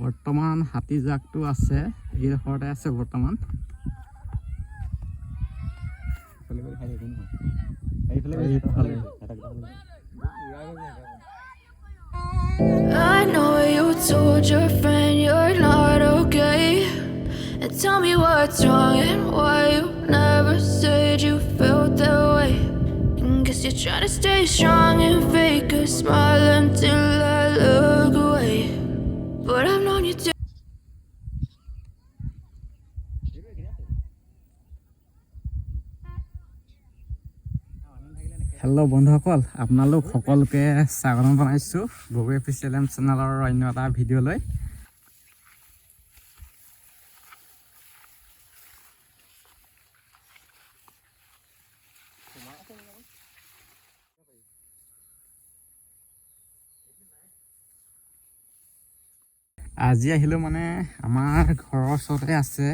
বৰ্তমান হাতী জাকটো আছে এইডোখৰতে আছে বৰ্তমান এইফালে I know you told your friend you're not okay. And tell me what's wrong and why you never said you felt that way. And guess you're trying to stay strong and fake a smile until I look hello' বন্ধুসকল। আপোনালোক সকলোকে স্বাগতম জনাইছোঁ Gogoi official M চেনেলৰ অন্য এটা ভিডিঅ'লৈ আজি আহিলোঁ মানে আমাৰ ঘৰৰ ওচৰতে আছে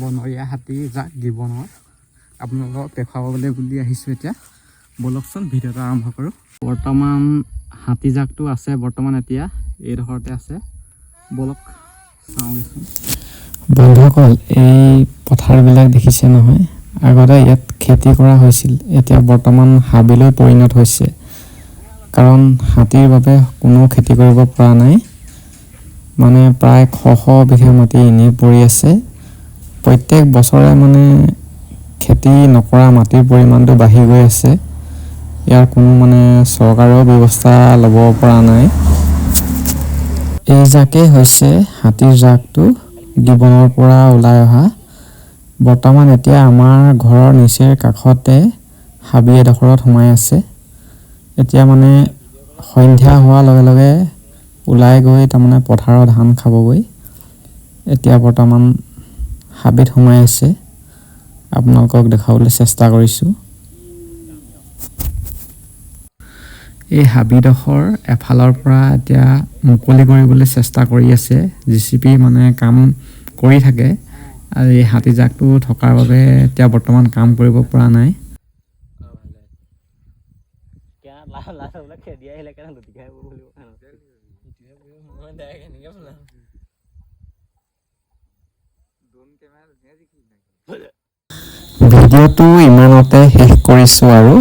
বনৰীয়া হাতী জাক গিবনৰ। আপোনালোকক দেখুৱাবলৈ বুলি আহিছোঁ এতিয়া। ব'লকচোন ভিডিঅ'টো আৰম্ভ কৰোঁ। বৰ্তমান হাতী জাকটো আছে বৰ্তমান এতিয়া এইডোখৰতে আছে। ব'লক চাওঁগৈচোন বন্ধুসকল এই পথাৰবিলাক দেখিছে নহয়? আগতে ইয়াত খেতি কৰা হৈছিল এতিয়া বৰ্তমান হাবিলৈ পৰিণত হৈছে। কাৰণ হাতীৰ বাবে কোনো খেতি কৰিব পৰা নাই। মানে প্ৰায় শ শ বিঘা মাটি এনেই পৰি আছে। প্ৰত্যেক বছৰে মানে খেতি নকৰা মাটিৰ পৰিমাণটো বাঢ়ি গৈ আছে। ইয়াৰ কোনো মানে চৰকাৰেও ব্যৱস্থা ল'ব পৰা নাই। এই জাকেই হৈছে হাতীৰ জাকটো গিবনৰ পৰা ওলাই অহা। বৰ্তমান এতিয়া আমাৰ ঘৰৰ নিচেই কাষতে হাবি এডোখৰত সোমাই আছে। এতিয়া মানে সন্ধিয়া হোৱাৰ লগে লগে ওলাই গৈ তাৰমানে পথাৰৰ ধান খাবগৈ। এতিয়া বৰ্তমান হাবিত সোমাই আছে। আপোনালোকক দেখাবলৈ চেষ্টা কৰিছোঁ। এই হাবিডোখৰ এফালৰ পৰা এতিয়া মুকলি কৰিবলৈ চেষ্টা কৰি আছে। জি চি পি মানে কাম কৰি থাকে। আৰু এই হাতী জাকটো থকাৰ বাবে এতিয়া বৰ্তমান কাম কৰিব পৰা নাই। ভিডিঅ'টো ইমানতে শেষ কৰিছোঁ আৰু।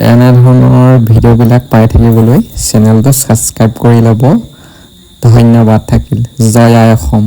এনেধৰণৰ ভিডিঅ'বিলাক পাই থাকিবলৈ চেনেলটো ছাবস্ক্ৰাইব কৰি ল'ব। ধন্যবাদ থাকিল। জয় আই অসম।